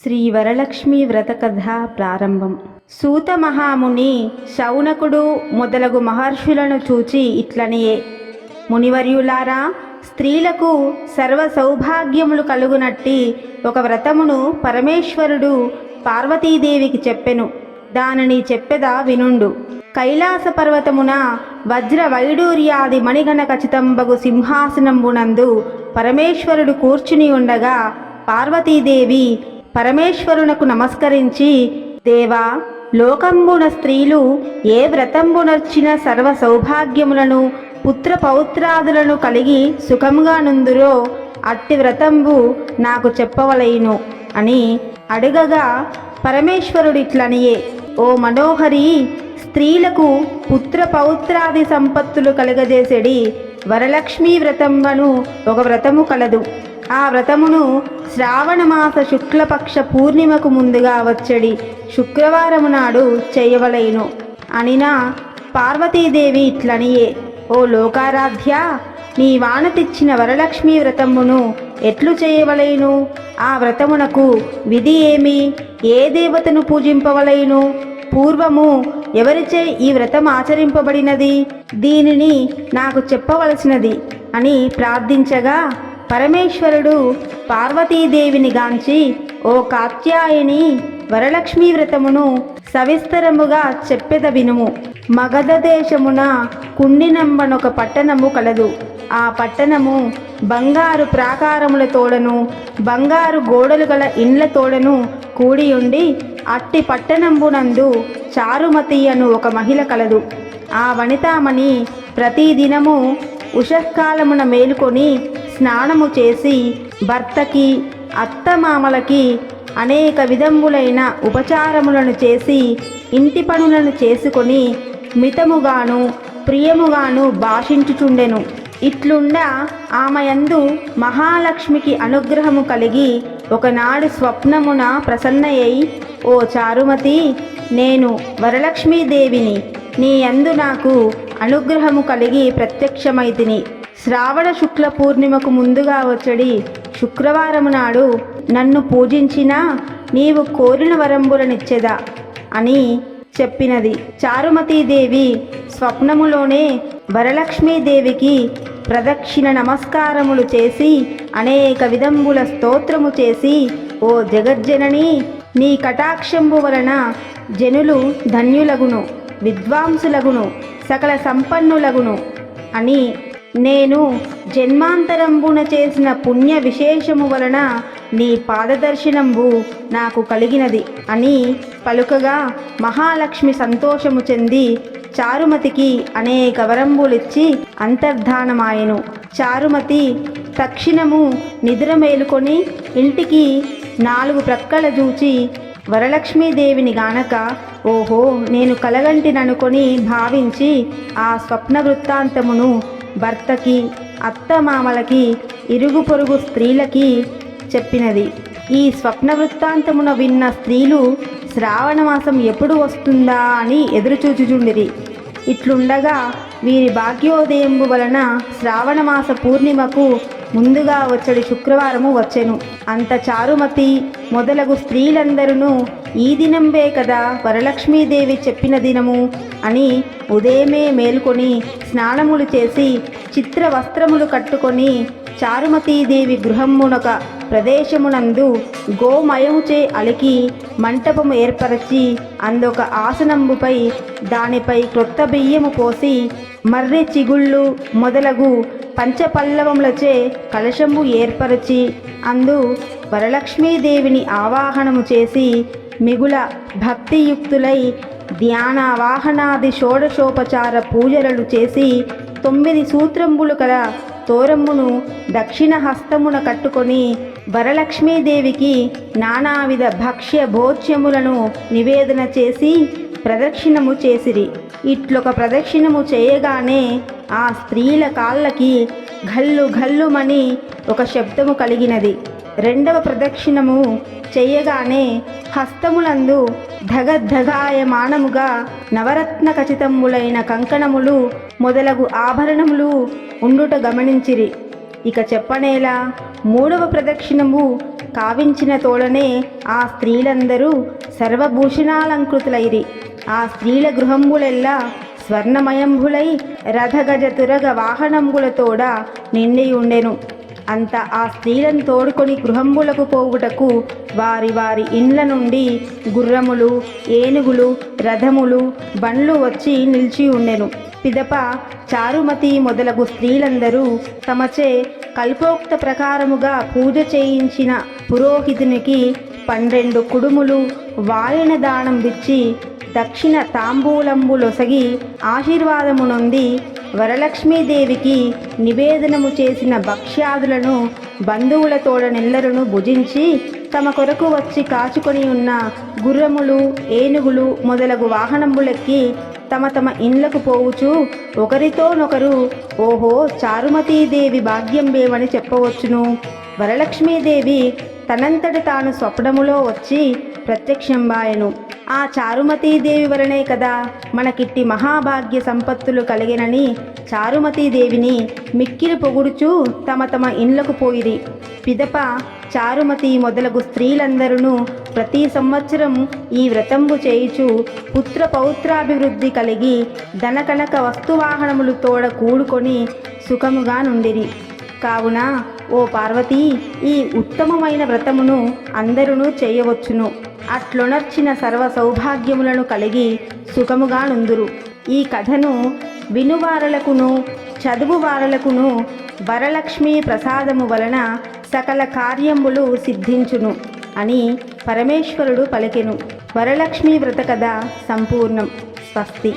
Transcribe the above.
శ్రీ వరలక్ష్మి వ్రత కథ ప్రారంభం. సూత మహాముని శౌనకుడు మొదలగు మహర్షులను చూచి ఇట్లనియే. మునివర్యులారా స్త్రీలకు సర్వ సౌభాగ్యములు కలుగునట్టి ఒక వ్రతమును పరమేశ్వరుడు పార్వతీదేవికి చెప్పెను. దానిని చెప్పెదా వినుండు. కైలాస పర్వతమున వజ్ర వైడూర్యాది మణిగణ ఖచ్చితంబగు సింహాసనంబునందు పరమేశ్వరుడు కూర్చుని ఉండగా పార్వతీదేవి పరమేశ్వరునకు నమస్కరించి దేవా లోకంబున స్త్రీలు ఏ వ్రతంబునర్చిన సర్వ సౌభాగ్యములను పుత్ర పౌత్రాదులను కలిగి సుఖంగా నుందురో అట్టి వ్రతంబు నాకు చెప్పవలయును అని అడగగా పరమేశ్వరుడిట్లనియే ఓ మనోహరి స్త్రీలకు పుత్ర పౌత్రాది సంపత్తులు కలగజేసేడి వరలక్ష్మీ వ్రతంబను ఒక వ్రతము కలదు. ఆ వ్రతమును శ్రావణమాస శుక్లపక్ష పూర్ణిమకు ముందుగా వచ్చడి శుక్రవారము నాడు చేయవలయును అనినా పార్వతీదేవి ఇట్లనియే ఓ లోకారాధ్య నీ వాన తెచ్చిన వరలక్ష్మీ వ్రతమును ఎట్లు చేయవలయును ఆ వ్రతమునకు విధి ఏమి? ఏ దేవతను పూజింపవలయును పూర్వము ఎవరిచే ఈ వ్రతం ఆచరింపబడినది? దీనిని నాకు చెప్పవలసినది అని ప్రార్థించగా పరమేశ్వరుడు పార్వతీదేవిని గాంచి ఓ కాత్యాయని వరలక్ష్మీ వ్రతమును సవిస్తరముగా చెప్పెద వినుము మగధ దేశమున కుండినంబనొక పట్టణము కలదు. ఆ పట్టణము బంగారు ప్రాకారముల తోడను బంగారు గోడలు గల ఇండ్ల తోడను కూడి ఉండి అట్టి పట్టణంబునందు చారుమతి అను ఒక మహిళ కలదు. ఆ వనితామణి ప్రతిదినము ఉషకాలమున మేలుకొని స్నానము చేసి భర్తకి అత్తమామలకి అనేక విధములైన ఉపచారములను చేసి ఇంటి పనులను చేసుకొని మితముగాను ప్రియముగాను భాషించుచుండెను. ఇట్లుండ ఆమెయందు మహాలక్ష్మికి అనుగ్రహము కలిగి ఒకనాడు స్వప్నమున ప్రసన్నయ్యి ఓ చారుమతి నేను వరలక్ష్మీదేవిని నీ యందు నాకు అనుగ్రహము కలిగి ప్రత్యక్షమైతిని. శ్రావణ శుక్ల పూర్ణిమకు ముందుగా వచ్చడి శుక్రవారము నాడు నన్ను పూజించినా నీవు కోరిన వరంబులనిచ్చెదా అని చెప్పినది. చారుమతీదేవి స్వప్నములోనే వరలక్ష్మీదేవికి ప్రదక్షిణ నమస్కారములు చేసి అనేక విధంబుల స్తోత్రము చేసి ఓ జగజ్జనని నీ కటాక్షంబు వలన జనులు ధన్యులగును విద్వాంసులగును సకల సంపన్నులగును అని నేను జన్మాంతరంబున చేసిన పుణ్య విశేషము వలన నీ పాదదర్శనంబు నాకు కలిగినది అని పలుకగా మహాలక్ష్మి సంతోషము చెంది చారుమతికి అనేక వరంబులిచ్చి అంతర్ధానమాయెను. చారుమతి తక్షణము నిద్ర మేలుకొని ఇంటికి నాలుగు ప్రక్కల చూచి వరలక్ష్మీదేవిని గానక ఓహో నేను కలగంటిననుకొని భావించి ఆ స్వప్న వృత్తాంతమును భర్తకి అత్తమామలకి ఇరుగు పొరుగు స్త్రీలకి చెప్పినది. ఈ స్వప్న వృత్తాంతమున విన్న స్త్రీలు శ్రావణమాసం ఎప్పుడు వస్తుందా అని ఎదురుచూచుచుండిరి. ఇట్లుండగా వీరి భాగ్యోదయం వలన శ్రావణమాస పూర్ణిమకు ముందుగా వచ్చడి శుక్రవారము వచ్చెను. అంత చారుమతి మొదలగు స్త్రీలందరూ ఈ దినంబే కదా వరలక్ష్మీదేవి చెప్పిన దినము అని ఉదయమే మేల్కొని స్నానములు చేసి చిత్ర వస్త్రములు కట్టుకొని చారుమతీదేవి గృహమునొక ప్రదేశమునందు గోమయముచే అలికి మంటపము ఏర్పరచి అందొక ఆసనంబుపై దానిపై క్రొత్త బియ్యము పోసి మర్రి చిగుళ్ళు మొదలగు పంచపల్లవములచే కలశంబు ఏర్పరచి అందు వరలక్ష్మీదేవిని ఆవాహనము చేసి మిగుల భక్తియుక్తులై ధ్యానావాహనాది షోడశోపచార పూజలను చేసి తొమ్మిది సూత్రంబులు కల తోరమ్మును దక్షిణ హస్తమున కట్టుకొని వరలక్ష్మీదేవికి నానావిధ భక్ష్య భోజ్యములను నివేదన చేసి ప్రదక్షిణము చేసిరి. ఇట్లొక ప్రదక్షిణము చేయగానే ఆ స్త్రీల కాళ్ళకి ఘల్లు ఘల్లుమని ఒక శబ్దము కలిగినది. రెండవ ప్రదక్షిణము చేయగానే హస్తములందు ధగద్ధగాయమానముగా నవరత్న ఖచ్చితములైన కంకణములు మొదలగు ఆభరణములు ఉండుట గమనించిరి. ఇక చెప్పనేలా మూడవ ప్రదక్షిణము కావించిన తోడనే ఆ స్త్రీలందరూ సర్వభూషణాలంకృతులైరి. ఆ స్త్రీల గృహంబులెల్లా స్వర్ణమయంభులై రథగజ తురగ వాహనంబులతోడ నిండి ఉండెను అంత ఆ స్త్రీలను తోడుకొని గృహంబులకు పోగుటకు వారి వారి ఇండ్ల నుండి గుర్రములు ఏనుగులు రథములు బండ్లు వచ్చి నిలిచి ఉండెను పిదప చారుమతి మొదలగు స్త్రీలందరూ తమచే కల్పోక్త ప్రకారముగా పూజ చేయించిన పురోహితునికి పన్నెండు కుడుములు వాయన దానం ఇచ్చి దక్షిణ తాంబూలంబులొసగి ఆశీర్వాదము నొంది వరలక్ష్మీదేవికి నివేదనము చేసిన భక్ష్యాదులను బంధువులతోడనెల్లరను భుజించి తమ కొరకు వచ్చి కాచుకొని ఉన్న గుర్రములు ఏనుగులు మొదలగు వాహనంబులెక్కి తమ తమ ఇండ్లకు పోవుచు ఒకరితోనొకరు ఓహో చారుమతీదేవి భాగ్యం బేమని చెప్పవచ్చును. వరలక్ష్మీదేవి తనంతట తాను స్వప్నములో వచ్చి ప్రత్యక్షంబాయను. ఆ చారుమతీదేవి వలనే కదా మనకిట్టి మహాభాగ్య సంపత్తులు కలిగినని చారుమతీదేవిని మిక్కిలి పొగుడుచూ తమ తమ ఇండ్లకు పోయిరి. పిదప చారుమతి మొదలగు స్త్రీలందరూ ప్రతి సంవత్సరం ఈ వ్రతంబు చేయుచు పుత్ర పౌత్రాభివృద్ధి కలిగి ధనకనక వస్తువాహనములు తోడ కూడుకొని సుఖముగా నుండిరి. కావున ఓ పార్వతీ ఈ ఉత్తమమైన వ్రతమును అందరూ చేయవచ్చును. అట్లొనర్చిన సర్వ సౌభాగ్యములను కలిగి సుఖముగా నుందురు. ఈ కథను వినువారలకును చదువువారలకును వరలక్ష్మీ ప్రసాదము వలన సకల కార్యములు సిద్ధించును అని పరమేశ్వరుడు పలికెను. వరలక్ష్మీ వ్రత కథ సంపూర్ణం. స్వస్తి.